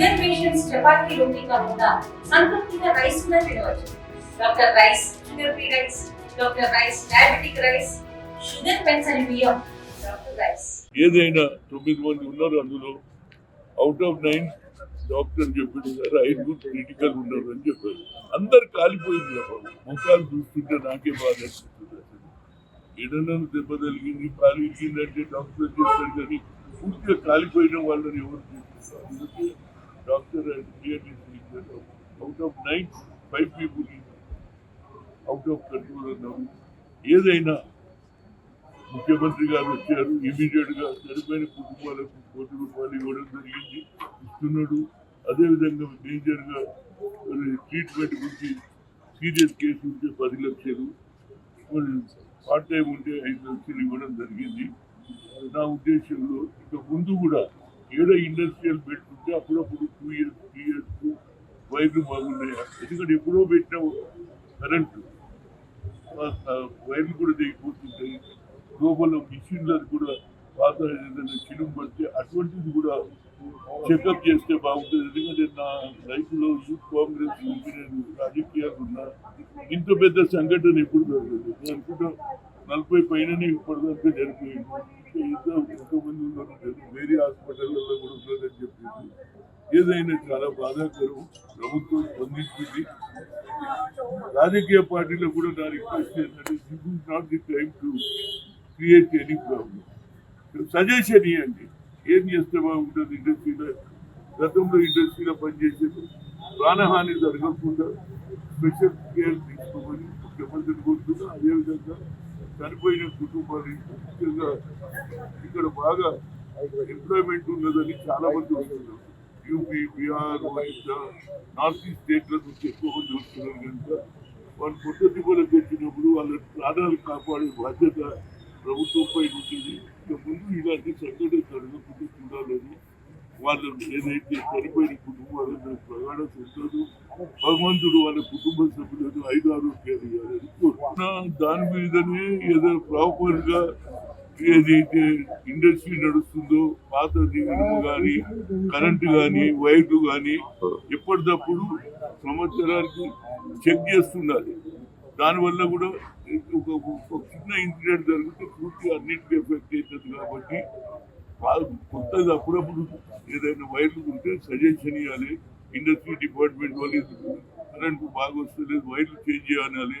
Sugar patients chapati రొట్టి కాకుండా సంతృప్తిగా రైస్ కూడా తినవచ్చు doctor rice sugar free rice doctor rice diabetic rice sugar పెన్సని బియ్యం డాక్టర్ రైస్ ఏదైనా తొమ్మిది మంది ఉన్నారు అందులో. అవుట్ ఆఫ్ నైన్ డాక్టర్ చెప్పాడు సార్ ఐదుగురు క్రిటికల్ ఉన్నారు అని చెప్పారు అందరు కాలిపోయింది బాబు ముఖాలు చూస్తుంటే నాకే బాధ అనిపిస్తుంది ఏదైనా దెబ్బ తగిలింది కాలు ఇచ్చిందంటే డాక్టర్ చేస్తారు కానీ పూర్తిగా కాలిపోయిన వాళ్ళని ఎవరు చేస్తారు అందుకే doctor out of nine five people out of control now. ఏదైనా ముఖ్యమంత్రి గారు వచ్చారు ఇమీడియట్గా సరిపోయిన కుటుంబాలకు కోటి రూపాయలు ఇవ్వడం జరిగింది ఇస్తున్నాడు. అదేవిధంగా మేజర్గా ట్రీట్మెంట్ గురించి సీరియస్ కేసు ఉంటే పది లక్షలు మరి పార్ట్ టైం ఉంటే ఐదు లక్షలు ఇవ్వడం జరిగింది. నా ఉద్దేశంలో ఇక ముందు కూడా ఏదో ఇండస్ట్రియల్ బెడ్ ఉంటే అప్పుడప్పుడు వైర్లు బాగున్నాయి ఎందుకంటే ఎప్పుడో పెట్టిన కరెంటు. వైర్లు కూడా దిగిపోతుంటాయి లోపల మిషన్లు కూడా పాత ఏదైనా చిలుము పడితే అటువంటిది కూడా చెకప్ చేస్తే బాగుంటుంది. ఎందుకంటే నా లైఫ్లో యూత్ కాంగ్రెస్ నేను రాజకీయాలు ఉన్నా ఇంత పెద్ద సంఘటన ఎప్పుడు జరగలేదు. నేను అనుకుంటా నలభై పైననే ఇప్పటిదాకా జరిపోయింది ఇంకా ఎంతమంది ఉన్నారు. వేరే హాస్పిటల్లో కూడా ఉన్నారని చెప్పింది ఏదైనా చాలా బాధాకరం. ప్రభుత్వం స్పందించింది రాజకీయ పార్టీలో కూడా నా రిక్వెస్ట్ ఏంటంటే this is not the time to create any problem suggestion ఇవ్వండి ఏం చేస్తే బాగుంటుంది ఇండస్ట్రీలో? గతంలో ఇండస్ట్రీలో పనిచేసేది ప్రాణహాని జరగకుండా స్పెషల్ కేర్ తీసుకోమని ముఖ్యమంత్రిని కోరుతున్నా అదేవిధంగా చనిపోయిన కుటుంబాలు ముఖ్యంగా ఇక్కడ బాగా ఎంప్లాయ్మెంట్ ఉన్నదని చాలా మంది వస్తున్నారు. UP Bihar Orissa north east స్టేట్ల నుంచి ఎక్కువ మంది వస్తున్నారు కనుక వాళ్ళు కొత్త దిగులకు వచ్చినప్పుడు వాళ్ళ ప్రాణాలు కాపాడే బాధ్యత ప్రభుత్వంపై ఉంటుంది. ఇక ముందు ఇలాంటి సంఘటన జరగకుండా చూడాలని వాళ్ళు ఏదైతే చనిపోయిన కుటుంబాలను ప్రగాఢ సంతోషం భగవంతుడు వాళ్ళ కుటుంబ సభ్యులను ఐదు ఆరోగ్యాలు ఇవ్వాలని దాని మీదనే ఏదో ప్రాపర్గా ఏదైతే ఇండస్ట్రీ నడుస్తుందో పాత ఇనుము కానీ కరెంటు కానీ వైర్లు కానీ ఎప్పటికప్పుడు సంవత్సరానికి చెక్ చేస్తుండాలి. దానివల్ల కూడా ఒక చిన్న ఇన్సిడెంట్ జరిగితే పూర్తిగా అన్నింటికి ఎఫెక్ట్ అవుతుంది కాబట్టి కొత్తగా అప్పుడప్పుడు ఏదైనా వైర్లు ఉంటే సజెషన్ ఇవ్వాలి ఇండస్ట్రీ డిపార్ట్మెంట్ వాళ్ళు కరెంట్ బాగా వస్తలేదు వైర్లు చేంజ్ చేయాలి.